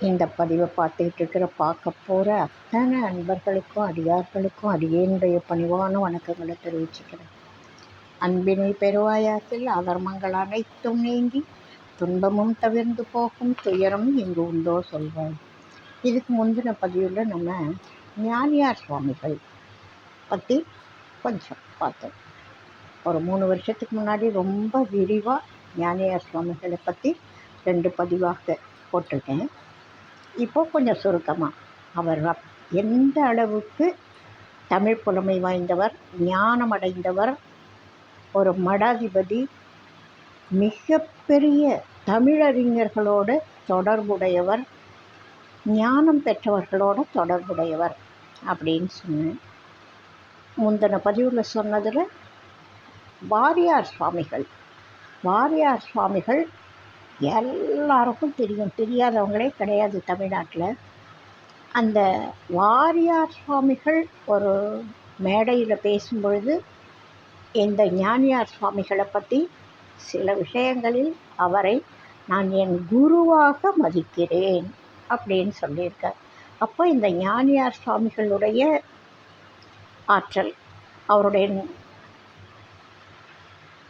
இந்த பதிவை பார்த்துக்கிட்டு இருக்கிற பார்க்க போகிற அத்தனை அன்பர்களுக்கும் அடியார்களுக்கும் அடியேனுடைய பணிவான வணக்கங்களை தெரிவிச்சுக்கிறேன். அன்பினை பெருவாயாத்தில் அதர்மங்கள் அனைத்தும் நீங்கி துன்பமும் தவிர்ந்து போகும் துயரம் இங்கு உண்டோ சொல்வாய் இதுக்கு முந்தின பதிவில் நம்ம ஞானியார் சுவாமிகள் பற்றி கொஞ்சம் பார்த்தோம். ஒரு மூணு வருஷத்துக்கு முன்னாடி ரொம்ப விரிவாக ஞானியார் சுவாமிகளை பற்றி ரெண்டு பதிவாக போட்டிருக்கேன். இப்போ கொஞ்சம் சுருக்கமாக அவர் எந்த அளவுக்கு தமிழ் புலமை வாய்ந்தவர் ஞானம் அடைந்தவர் ஒரு மடாதிபதி மிகப்பெரிய தமிழறிஞர்களோடு தொடர்புடையவர் ஞானம் பெற்றவர்களோட தொடர்புடையவர் அப்படின்னு சொன்னேன். முந்தின பதிவில் சொன்னதில் வாரியார் சுவாமிகள் வாரியார் சுவாமிகள் எல்லாருக்கும் தெரியும். தெரியாதவங்களே கிடையாது தமிழ்நாட்டில். அந்த வாரியார் சுவாமிகள் ஒரு மேடையில் பேசும்பொழுது இந்த ஞானியார் சுவாமிகளை பற்றி சில விஷயங்களில் அவரை நான் என் குருவாக மதிக்கிறேன் அப்படின்னு சொல்லியிருக்கார். அப்போ இந்த ஞானியார் சுவாமிகளுடைய ஆற்றல் அவருடைய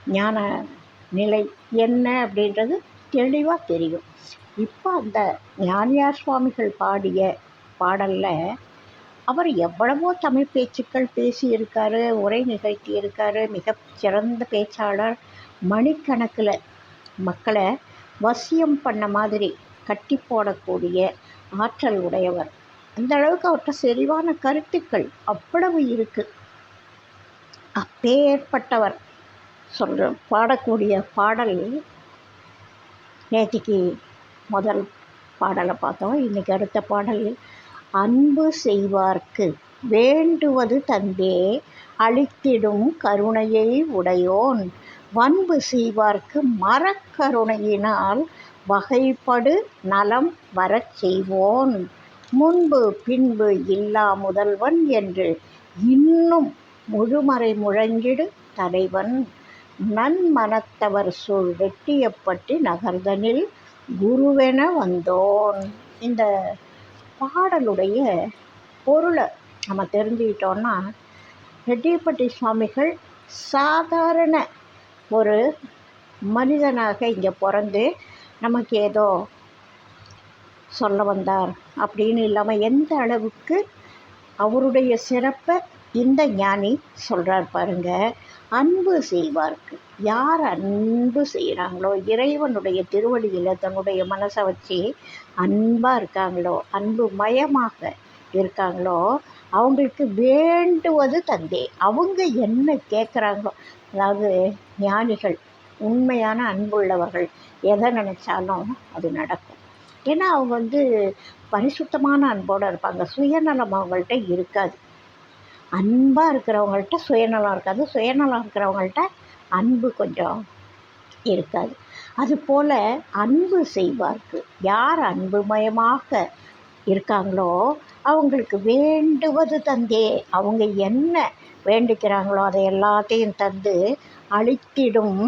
ஞான நிலை என்ன அப்படின்றது தெளிவாக தெரியும். இப்போ அந்த ஞானியார் சுவாமிகள் பாடிய பாடலில் அவர் எவ்வளவோ தமிழ் பேச்சுக்கள் பேசியிருக்காரு உரை நிகழ்த்தியிருக்காரு மிக சிறந்த பேச்சாளர் மணிக்கணக்கில் மக்களை வசியம் பண்ண மாதிரி கட்டி போடக்கூடிய ஆற்றல் உடையவர். அந்த அளவுக்கு அவர்கிட்ட செறிவான கருத்துக்கள் அவ்வளவு இருக்குது அப்பேற்பட்டவர் சொல்கிற பாடக்கூடிய பாடல் நேற்றுக்கு முதல் பாடலை பார்த்தோம். இன்றைக்கி அடுத்த பாடல் அன்பு செய்வார்க்கு வேண்டுவது தந்தே அழித்திடும் கருணையை உடையோன். வன்பு செய்வார்க்கு மரக்கருணையினால் வகைப்படு நலம் வரச் செய்வோன். முன்பு பின்பு இல்லா முதல்வன் என்று இன்னும் முழுமறை முழங்கிடு தலைவன் நன்மனத்தவர் சூழ் வெட்டியப்பட்டி நகர்தனில் குருவென வந்தோன். இந்த பாடலுடைய பொருளை நம்ம தெரிஞ்சுக்கிட்டோன்னா ரெட்டியப்பட்டி சுவாமிகள் சாதாரண ஒரு மனிதனாக இங்கே பிறந்து நமக்கு ஏதோ சொல்ல வந்தார் அப்படின்னு இல்லாமல் எந்த அளவுக்கு அவருடைய சிறப்பை இந்த ஞானி சொல்கிறார் பாருங்கள் அன்பு செய்வார்க்கு. யார் அன்பு செய்கிறாங்களோ இறைவனுடைய திருவடியில் தன்னுடைய மனசை வச்சு அன்பாக இருக்காங்களோ அன்பு மயமாக இருக்காங்களோ அவங்களுக்கு வேண்டுவது தந்தே. அவங்க என்ன கேட்குறாங்களோ அதாவது ஞானிகள் உண்மையான அன்புள்ளவர்கள் எதை நினச்சாலும் அது நடக்கும். ஏன்னா அவங்க வந்து பரிசுத்தமான அன்போடு இருப்பாங்க. சுயநலம் அவங்கள்ட்ட இருக்காது. அன்பாக இருக்கிறவங்கள்ட்ட சுயநலம் இருக்காது. சுயநலம் இருக்கிறவங்கள்ட்ட அன்பு கொஞ்சம் இருக்காது. அதுபோல் அன்பு செய்வார்க்கு. யார் அன்புமயமாக இருக்காங்களோ அவங்களுக்கு வேண்டுவது தந்தே. அவங்க என்ன வேண்டிக்கிறாங்களோ அதை எல்லாத்தையும் தந்து அழித்திடும்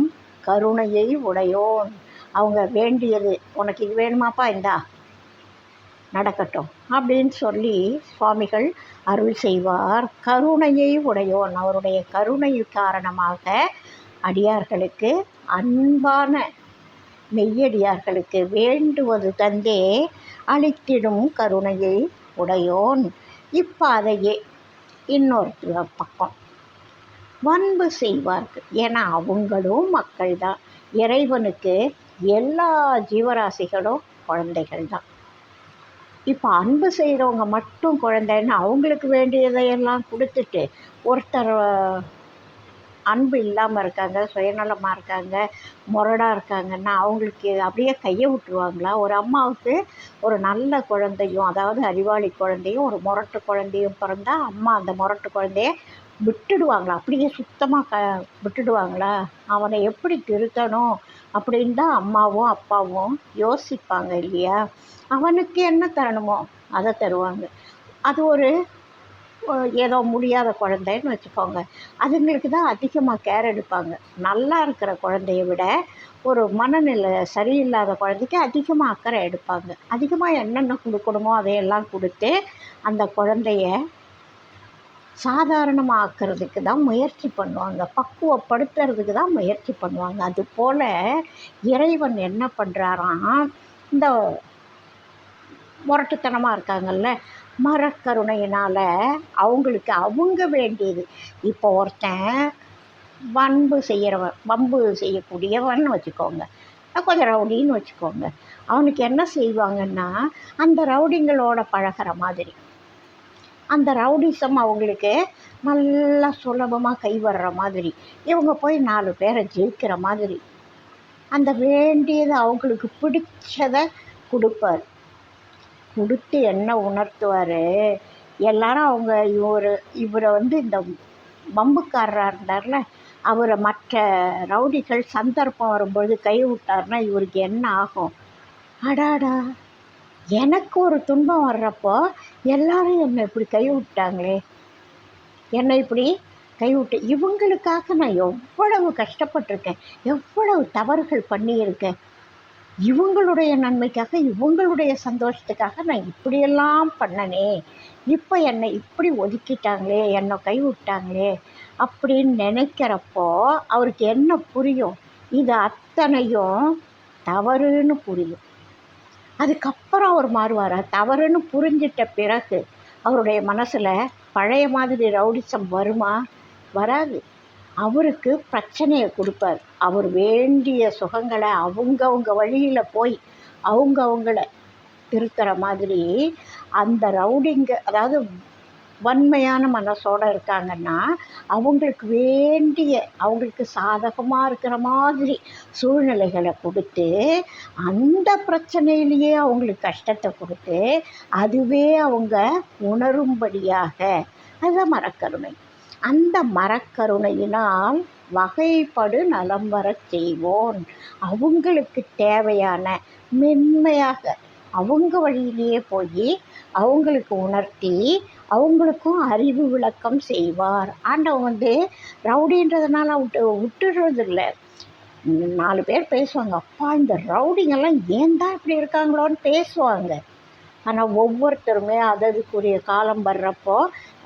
கருணையை உடையோன். அவங்க வேண்டியது உனக்கு இது வேணுமாப்பா இந்தா. நடக்கட்டும் அப்படின்னு சொல்லி சுவாமிகள் அருள் செய்வார். கருணையை உடையோன். அவருடைய கருணை காரணமாக அடியார்களுக்கு அன்பான மெய்யடியார்களுக்கு வேண்டுவது தந்தே அளித்திடும் கருணையை உடையோன். இப்பாதையே இன்னொரு பக்கம். வன்பு செய்வார்கள். ஏன்னா அவங்களும் மக்கள் தான் இறைவனுக்கு எல்லா ஜீவராசிகளும் குழந்தைகள் தான் இப்போ அன்பு செய்கிறவங்க மட்டும் குழந்தைன்னு அவங்களுக்கு வேண்டியதையெல்லாம் கொடுத்துட்டு ஒருத்தர் அன்பு இல்லாமல் இருக்காங்க சுயநலமாக இருக்காங்க முரடாக இருக்காங்கன்னா அவங்களுக்கு அப்படியே கையை விட்டுருவாங்களா? ஒரு அம்மாவுக்கு ஒரு நல்ல குழந்தையும் அதாவது அறிவாளி குழந்தையும் ஒரு முரட்டு குழந்தையும் பிறந்தா அம்மா அந்த முரட்டு குழந்தைய விட்டுடுவாங்களா? அப்படியே சுத்தமாக க விட்டுடுவாங்களா? அவனை எப்படி திருத்தணும் அப்படின்னு தான் அம்மாவும் அப்பாவும் யோசிப்பாங்க இல்லையா? அவனுக்கு என்ன தரணுமோ அதை தருவாங்க. அது ஒரு ஏதோ முடியாத குழந்தைன்னு வச்சுக்கோங்க. அதுங்களுக்கு தான் அதிகமாக கேர் எடுப்பாங்க. நல்லா இருக்கிற குழந்தைய விட ஒரு மனநிலை சரியில்லாத குழந்தைக்கு அதிகமாக அக்கறை எடுப்பாங்க. அதிகமாக என்னென்ன கொடுக்கணுமோ அதையெல்லாம் கொடுத்து அந்த குழந்தைய சாதாரணமாக்குறதுக்கு தான் முயற்சி பண்ணுவாங்க. பக்குவப்படுத்துறதுக்கு தான் முயற்சி பண்ணுவாங்க. அதுபோல் இறைவன் என்ன பண்ணுறாராம் இந்த முரட்டுத்தனமாக இருக்காங்கல்ல மரக்கருணையினால் அவங்களுக்கு அவங்க வேண்டியது. இப்போ ஒருத்தன் வன்பு செய்கிறவன் வம்பு செய்யக்கூடியவன் வச்சுக்கோங்க. கொஞ்சம் ரவுடின்னு வச்சுக்கோங்க. அவனுக்கு என்ன செய்வாங்கன்னா அந்த ரவுடிங்களோட பழகிற மாதிரி. அந்த ரவுடிசம் அவங்களுக்கு நல்லா சுலபமாக கைவர்ற மாதிரி. இவங்க போய் நாலு பேரை ஜெயிக்கிற மாதிரி. அந்த வேண்டியதை அவங்களுக்கு பிடிச்சதை கொடுப்பார். கொடுத்து என்ன உணர்த்துவார்? எல்லாரும் அவங்க இவர் இவரை வந்து இந்த பம்புக்காரராக இருந்தார்ல அவரை மற்ற ரவுடிகள் சந்தர்ப்பம் வரும்பொழுது கை விட்டார்னா இவருக்கு என்ன ஆகும்? அடாடா! எனக்கு ஒரு துன்பம் வர்றப்போ எல்லாரும் என்னை இப்படி கைவிட்டாங்களே? என்னை இப்படி கைவிட்டு இவங்களுக்காக நான் எவ்வளவு கஷ்டப்பட்டிருக்கேன் எவ்வளவு தவறுகள் பண்ணியிருக்கேன் இவங்களுடைய நன்மைக்காக இவங்களுடைய சந்தோஷத்துக்காக நான் இப்படியெல்லாம் பண்ணனே? இப்போ என்னை இப்படி ஒதுக்கிட்டாங்களே என்னை கைவிட்டாங்களே? அப்படின்னு நினைக்கிறப்போ அவருக்கு என்ன புரியும்? இது அத்தனையும் தவறுன்னு புரியும். அதுக்கப்புறம் அவர் மாறுவார். தவறுன்னு புரிஞ்சிட்ட பிறகு அவருடைய மனசில் பழைய மாதிரி ரவுடிசம் வருமா? வராது. அவருக்கு பிரச்சனையை கொடுப்பார். அவர் வேண்டிய சுகங்களை அவங்கவுங்க வழியில் போய் அவங்கவுங்கள திருத்துற மாதிரி அந்த ரவுடிங்க அதாவது வன்மையான மனசோடு இருக்காங்கன்னா அவங்களுக்கு வேண்டிய அவங்களுக்கு சாதகமாக இருக்கிற மாதிரி சூழ்நிலைகளை கொடுத்து அந்த பிரச்சனையிலேயே அவங்களுக்கு கஷ்டத்தை கொடுத்து அதுவே அவங்க உணரும்படியாக. அதுதான் மரக்கருணை. அந்த மரக்கருணையினால் வகைப்படு நலம் வரச் செய்வோம் அவங்களுக்கு தேவையான மென்மையாக அவங்க வழியிலேயே போய் அவங்களுக்கு உணர்த்தி அவங்களுக்கும் அறிவு விளக்கம் செய்வார். ஆண்டவன் வந்து ரவுடின்றதுனால விட்டு விட்டுடுறது இல்லை நாலு பேர் பேசுவாங்க. அப்பா இந்த ரவுடிங்கெல்லாம் ஏன் தான் இப்படி இருக்காங்களோன்னு பேசுவாங்க. ஆனால் ஒவ்வொருத்தருமே அததுக்குரிய காலம் வர்றப்போ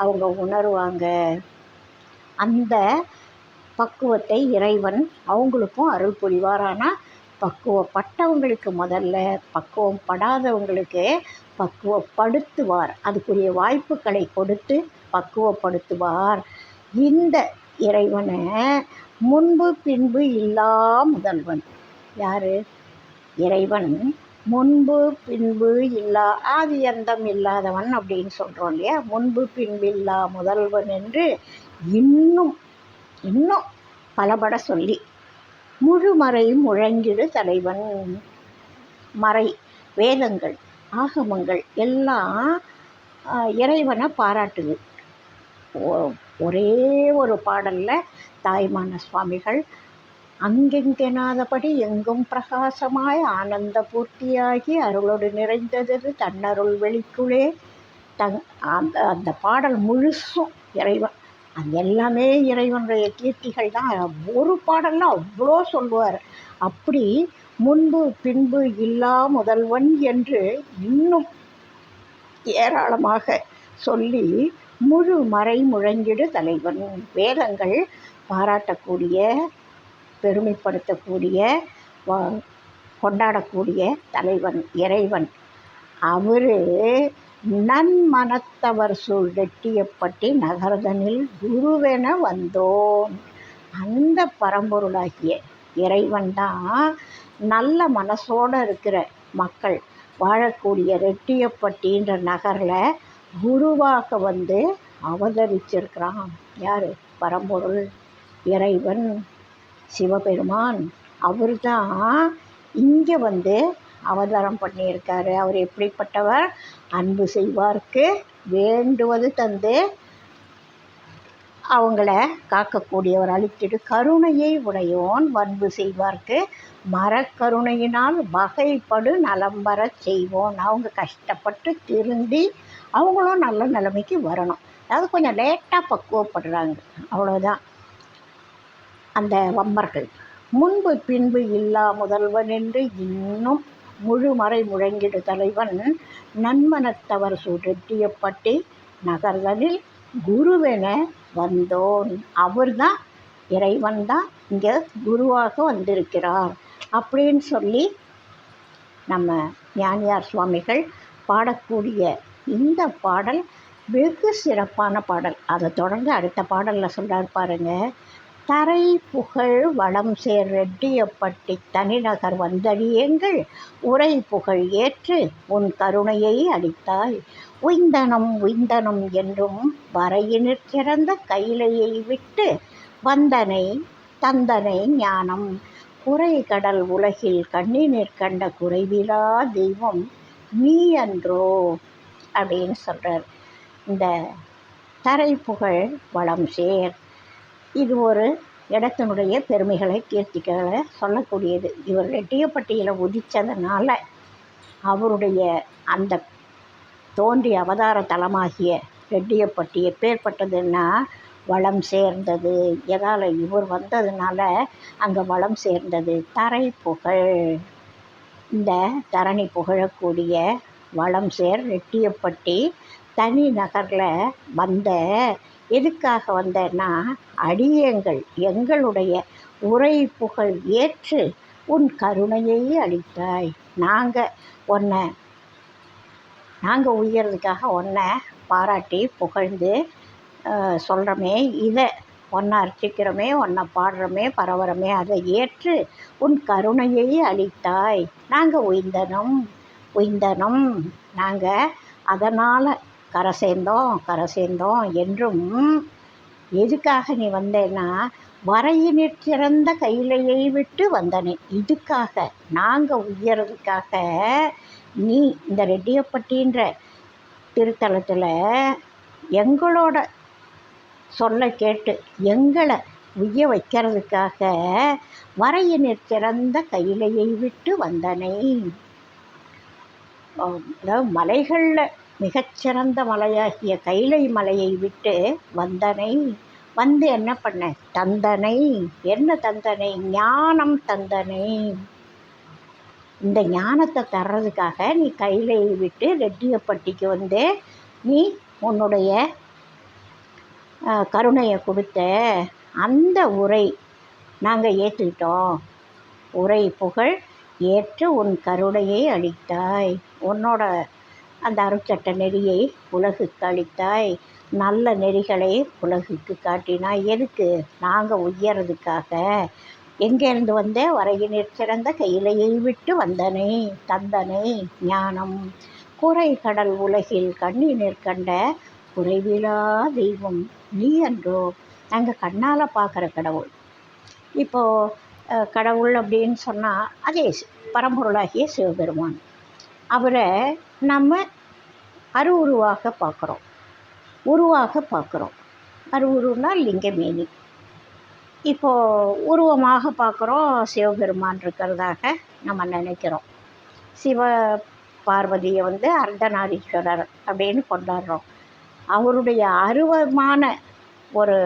அவங்க உணருவாங்க. அந்த பக்குவத்தை இறைவன் அவங்களுக்கும் அருள் புரிவார். ஆனால் பக்குவப்பட்டவங்களுக்கு முதல்ல பக்குவம் படாதவங்களுக்கு பக்குவப்படுத்துவார். அதுக்குரிய வாய்ப்புகளை கொடுத்து பக்குவப்படுத்துவார். இந்த இறைவனை முன்பு பின்பு இல்லா முதல்வன். யார்? இறைவன். முன்பு பின்பு இல்லா ஆதி அந்தம் இல்லாதவன் அப்படின்னு சொல்கிறோம் இல்லையா? முன்பு பின்பு இல்லா முதல்வன் என்று இன்னும் இன்னும் பலபட சொல்லி முழுமறை முழங்கிடு தலைவன். மறை வேதங்கள். ஆகமங்கள் எல்லாம் இறைவனை பாராட்டுது. ஒரே ஒரு பாடலில் தாய்மான சுவாமிகள் அங்கெங்கெனாதபடி எங்கும் பிரகாசமாய் ஆனந்த பூர்த்தியாகி அருளோடு நிறைந்தது தன்னருள் வெளிக்குள்ளே தங் அந்த அந்த பாடல் முழுசும் இறைவன் அது எல்லாமே இறைவனுடைய கீர்த்திகள் தான் ஒரு பாடல்லாம் அவ்வளோ சொல்லுவார். அப்படி முன்பு பின்பு இல்லா முதல்வன் என்று இன்னும் ஏராளமாக சொல்லி முழு மறை முழங்கிடு தலைவன். வேதங்கள் பாராட்டக்கூடிய பெருமைப்படுத்தக்கூடிய கொண்டாடக்கூடிய தலைவன் இறைவன். அவர் நன்மனத்தவர் சூழ் வெட்டியப்பட்டி நகர்தனில் குருவென வந்தோன் அந்த பரம்பொருளாகிய இறைவன் தான் நல்ல மனசோடு இருக்கிற மக்கள். வாழக்கூடிய ரெட்டியப்பட்டின்ற நகரில் குருவாக வந்து அவதரிச்சிருக்கிறான். யார்? பரம்பொருள் இறைவன் சிவபெருமான். அவர் தான் இங்கே வந்து அவதாரம் பண்ணியிருக்காரு. அவர் எப்படிப்பட்டவர்? அன்பு செய்வார்க்கு வேண்டுவது தந்து அவங்கள காக்கக்கூடியவர். அழித்திடு கருணையை உடையோன் வன்பு செய்வார்க்கு மரக்கருணையினால் வகைப்படு நலம் வர செய்வோன். அவங்க கஷ்டப்பட்டு திருந்தி அவங்களும் நல்ல நிலைமைக்கு வரணும். அதாவது கொஞ்சம் லேட்டாக பக்குவப்படுறாங்க. அவ்வளோதான் அந்த வம்பர்கள். முன்பு பின்பு இல்லா முதல்வன் என்று இன்னும் முழுமறை முழங்கிடு தலைவன். நன்மனத்தவர் சுழற்றியப்பட்டு நகர்தலில் குருவென வந்தோன். அவர்தான் இறைவன் தான் இங்கே குருவாக வந்திருக்கிறார். அப்படின்னு சொல்லி நம்ம ஞானியார் சுவாமிகள் பாடக்கூடிய இந்த பாடல் வெகு சிறப்பான பாடல். அதை தொடர்ந்து அடுத்த பாடலில் சொல்கிறார் பாருங்கள் தரை புகழ் வளம் சேர் ரெட்டியப்பட்டி தனிநகர் வந்தடியேங்கள் உரை புகழ் ஏற்று உன் கருணையை அளித்தாய். உய்ந்தனம் உய்ந்தனம் என்றும் வரையினிற் சிறந்த கையிலையை விட்டு வந்தனை தந்தனை ஞானம். குறை கடல் உலகில் கண்ணினிற் கண்ட குறைவிலா தெய்வம் நீ அன்றோ அப்படின்னு சொல்கிறார் இந்த தரை புகழ் வளம் சேர் இது ஒரு இடத்தினுடைய பெருமைகளை கீர்த்திகளை சொல்லக்கூடியது. இவர் ரெட்டியப்பட்டியில் உதித்ததுனால அவருடைய அந்த தோன்றிய அவதார தலமாகிய ரெட்டியப்பட்டி எப்பேற்பட்டதுன்னா வளம் சேர்ந்தது. எதால் இவர் வந்ததுனால அங்கே வளம் சேர்ந்தது. தரை புகழ். இந்த தரணி புகழக்கூடிய வளம் சேர் ரெட்டியப்பட்டி தனி நகரில் வந்த எதுக்காக வந்தேன்னா அடியேங்கள் எங்களுடைய உரை புகழ் ஏற்று உன் கருணையை அளித்தாய். நாங்கள் உன்னை நாங்கள் உயர்றதுக்காக உன்னை பாராட்டி புகழ்ந்து சொல்கிறோமே இதை ஒன்றை அர்ச்சிக்கிறோமே ஒன்றை பாடுறோமே பரவறமே அதை ஏற்று உன் கருணையை அளித்தாய். நாங்கள் உய்ந்தனம் உய்ந்தனம். நாங்கள் அதனால் கரை சேர்ந்தோம் கரை சேர்ந்தோம் என்றும் எதுக்காக நீ வந்தேன்னா வரையினிற் சிறந்த கையிலையை விட்டு வந்தனே. இதுக்காக நாங்கள் உயர்றதுக்காக நீ இந்த ரெட்டியப்பட்டின்ற திருத்தலத்தில் எங்களோட சொல்ல கேட்டு எங்களை உய்ய வைக்கிறதுக்காக வரையினிற் சிறந்த கையிலையை விட்டு வந்தனை. அதாவது மலைகளில் மிகச்சிறந்த மலையாகிய கைலை மலையை விட்டு வந்தனை. வந்து என்ன பண்ண? தந்தனை. என்ன தந்தனை? ஞானம் தந்தனை. இந்த ஞானத்தை தர்றதுக்காக நீ கைலையை விட்டு ரெட்டியப்பட்டிக்கு வந்து நீ உன்னுடைய கருணையை கொடுத்த அந்த உரை நாங்கள் ஏற்றுக்கிட்டோம் உரை புகழ் ஏற்று உன் கருணையை அளித்தாய். உன்னோட அந்த அருட்சட்ட நெறியை உலகுக்கு அளித்தாய். நல்ல நெறிகளை உலகுக்கு காட்டினாய். எதுக்கு? நாங்கள் உயர்றதுக்காக. எங்கேருந்து வந்த? வரையினிற் சிறந்த கையிலையை விட்டு வந்தனை தந்தனை ஞானம். குறை கடல் உலகில் கண்ணினிற் கண்ட குறைவிலா தெய்வம் நீ என்றோ நாங்கள் கண்ணால் பார்க்குற கடவுள். இப்போது கடவுள் அப்படின்னு சொன்னால் அதே பரம்பொருளாகிய சிவபெருமான். அவரை நம்ம அரு உருவாக பார்க்குறோம். உருவாக பார்க்குறோம். அரு லிங்கமேனி. இப்போது உருவமாக பார்க்குறோம் சிவபெருமான் இருக்கிறதாக நம்ம நினைக்கிறோம். சிவ பார்வதியை வந்து அர்த்தநாரீஸ்வரர் அப்படின்னு கொண்டாடுறோம். அவருடைய அருவமான ஒரு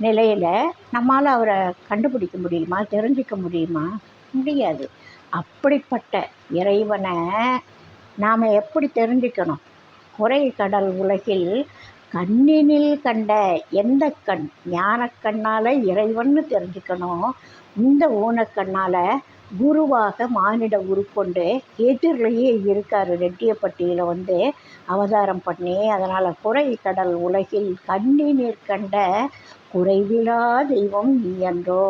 நிலையில் நம்மால் அவரை கண்டுபிடிக்க முடியுமா தெரிஞ்சிக்க முடியுமா? முடியாது. அப்படிப்பட்ட இறைவனை நாம் எப்படி தெரிஞ்சுக்கணும்? குறை கடல் உலகில் கண்ணினில் கண்ட எந்த கண்? ஞானக்கண்ணால் இறைவன்னு தெரிஞ்சுக்கணும். இந்த ஊனக்கண்ணால் குருவாக மானிட உருக்கொண்டு எதிரிலேயே இருக்கார் ரெட்டியப்பட்டியில் வந்து அவதாரம் பண்ணி அதனால் குறை கடல் உலகில் கண்ணினீர் கண்ட குறைவிலா தெய்வம் நீ என்றோ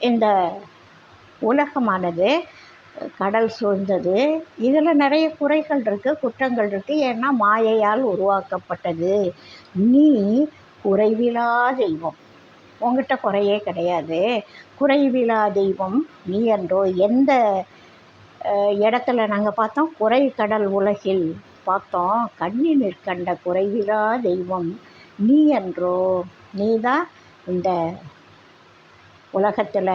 இந்த உலகமானது கடல் சூழ்ந்தது. இதில் நிறைய குறைகள் இருக்குது குற்றங்கள் இருக்குது ஏன்னா மாயையால் உருவாக்கப்பட்டது. நீ குறைவிலா தெய்வம். உங்ககிட்ட குறையே கிடையாது. குறைவிலா தெய்வம் நீ என்றோ எந்த இடத்துல நாங்கள் பார்த்தோம் குறை கடல் உலகில் பார்த்தோம். கண்ணி நிற்கண்ட குறைவிலா தெய்வம் நீ என்றோ. நீ தான் இந்த உலகத்தில்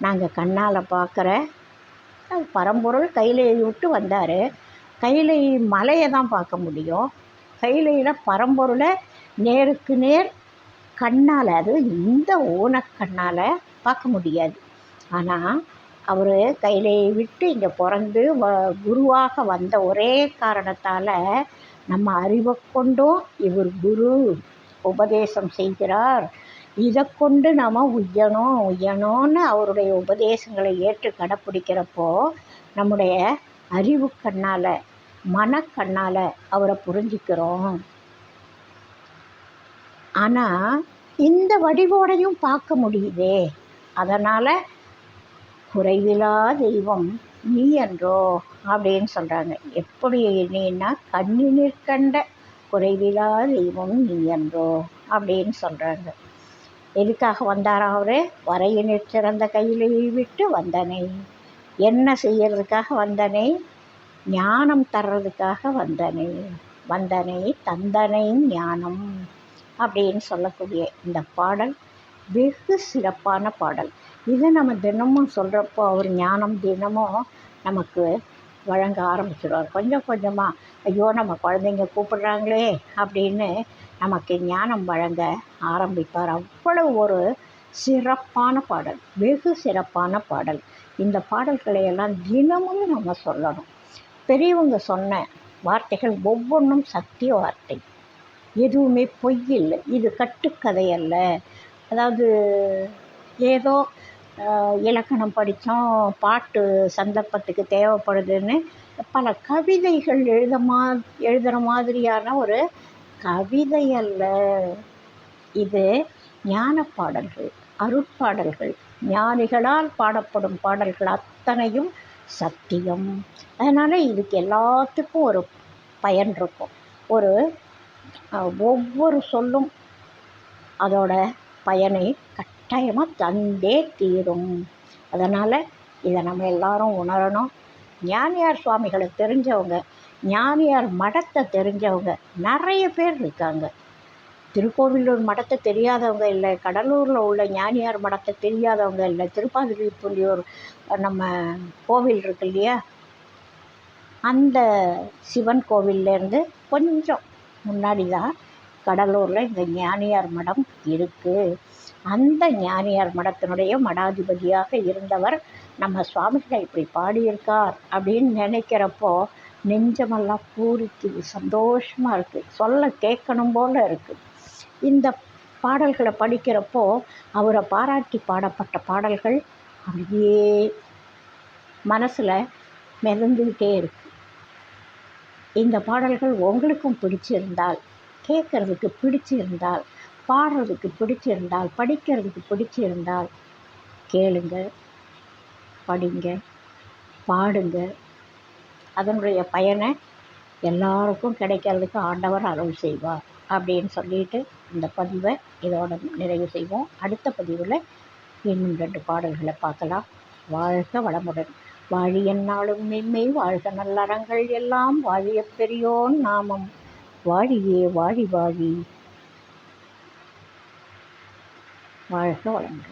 நாங்கள் கண்ணால் பார்க்குற பரம்பொருள் கையிலையை விட்டு வந்தார். கையிலை மலையை தான் பார்க்க முடியும். கைலையில் பரம்பொருளை நேருக்கு நேர் கண்ணால் அது இந்த ஊனக்கண்ணால் பார்க்க முடியாது. ஆனால் அவர் கைலையை விட்டு இங்கே பிறந்து வ குருவாக வந்த ஒரே காரணத்தால் நம்ம அறிவை கொண்டும். இவர் குரு உபதேசம் செய்கிறார். இதை கொண்டு நாம் உய்யணும் உய்யணும்னு அவருடைய உபதேசங்களை ஏற்று கடைப்பிடிக்கிறப்போ நம்முடைய அறிவு கண்ணால் மனக்கண்ணால் அவரை புரிஞ்சிக்கிறோம். ஆனால் இந்த வடிவோடையும் பார்க்க முடியுதே. அதனால் குறைவிலா தெய்வம் நீ என்றோ அப்படின்னு சொல்கிறாங்க எப்படி நீன்னா கண்ணினிற்கண்ட குறைவிலா தெய்வம் நீ என்றோ அப்படின்னு சொல்கிறாங்க எதுக்காக வந்தாரா அவர்? வரையினிற் சிறந்த கையிலே விட்டு வந்தனே. என்ன செய்யறதுக்காக வந்தனே? ஞானம் தர்றதுக்காக வந்தனே. வந்தனை தந்தனை ஞானம் அப்படின்னு சொல்லக்கூடிய இந்த பாடல் வெகு சிறப்பான பாடல். இதை நம்ம தினமும் சொல்கிறப்போ அவர் ஞானம் தினமும் நமக்கு வழங்க ஆரம்பிச்சிடுவார் கொஞ்சம் கொஞ்சமாக ஐயோ நம்ம குழந்தைங்க கூப்பிடுறாங்களே அப்படின்னு நமக்கு ஞானம் வழங்க ஆரம்பிப்பார். அவ்வளவு ஒரு சிறப்பான பாடல் வெகு சிறப்பான பாடல். இந்த பாடல்களை எல்லாம் தினமும் நம்ம சொல்லணும். பெரியவங்க சொன்ன வார்த்தைகள் ஒவ்வொன்றும் சத்திய வார்த்தை. எதுவுமே பொய் இல்லை இது கட்டுக்கதை அல்ல. அதாவது ஏதோ இலக்கணம் படித்தோம் பாட்டு சந்தர்ப்பத்துக்கு தேவைப்படுதுன்னு பல கவிதைகள் எழுத மா எழுதுகிற மாதிரியான ஒரு கவிதை அல்ல இது ஞான பாடல்கள் அருட்பாடல்கள். ஞானிகளால் பாடப்படும் பாடல்கள் அத்தனையும் சத்தியம். அதனால் இதுக்கு எல்லாத்துக்கும் ஒரு பயன் இருக்கும். ஒரு ஒவ்வொரு சொல்லும் அதோட பயனை கட்டாயமாக தந்தே தீரும். அதனால் இதை நம்ம எல்லாரும் உணரணும். ஞானியார் சுவாமிகளை தெரிஞ்சவங்க ஞானியார் மடத்தை தெரிஞ்சவங்க நிறைய பேர் இருக்காங்க. திருக்கோவிலூர் மடத்தை தெரியாதவங்க இல்லை கடலூரில் உள்ள ஞானியார் மடத்தை தெரியாதவங்க இல்லை திருப்பாதிரிப்புலியூர் நம்ம கோவில் இருக்கு இல்லையா? அந்த சிவன் கோவில்லேருந்து கொஞ்சம் முன்னாடி தான் கடலூரில் இந்த ஞானியார் மடம் இருக்குது அந்த ஞானியார் மடத்தினுடைய மடாதிபதியாக இருந்தவர் நம்ம சுவாமிகளை இப்படி பாடியிருக்கார் அப்படின்னு நினைக்கிறப்போ நெஞ்சமெல்லாம் பூரிக்குது சந்தோஷமாக இருக்குது சொல்ல கேட்கணும் போல் இருக்குது இந்த பாடல்களை படிக்கிறப்போ அவரை பாராட்டி பாடப்பட்ட பாடல்கள் அப்படியே மனசில் மிதந்துக்கிட்டே இருக்குது இந்த பாடல்கள் உங்களுக்கும் பிடிச்சிருந்தால் கேட்குறதுக்கு பிடிச்சிருந்தால் பாடுறதுக்கு பிடிச்சிருந்தால் படிக்கிறதுக்கு பிடிச்சிருந்தால் கேளுங்க படிங்க பாடுங்க. அதனுடைய பயனை எல்லாருக்கும் கிடைக்கிறதுக்கு ஆண்டவர் அருள் செய்வார் அப்படின்னு சொல்லிட்டு இந்த பதிவை இதோட நிறைவு செய்வோம். அடுத்த பதிவில் இன்னும் ரெண்டு பாடல்களை பார்க்கலாம். வாழ்க வளமுடன். வாழிய நாளும் மென்மை வாழ்க நல்லறங்கள் எல்லாம் வாழிய பெரியோன் நாமம். வாழியே வாழி வாழி. வாழ்க வளமுடன்.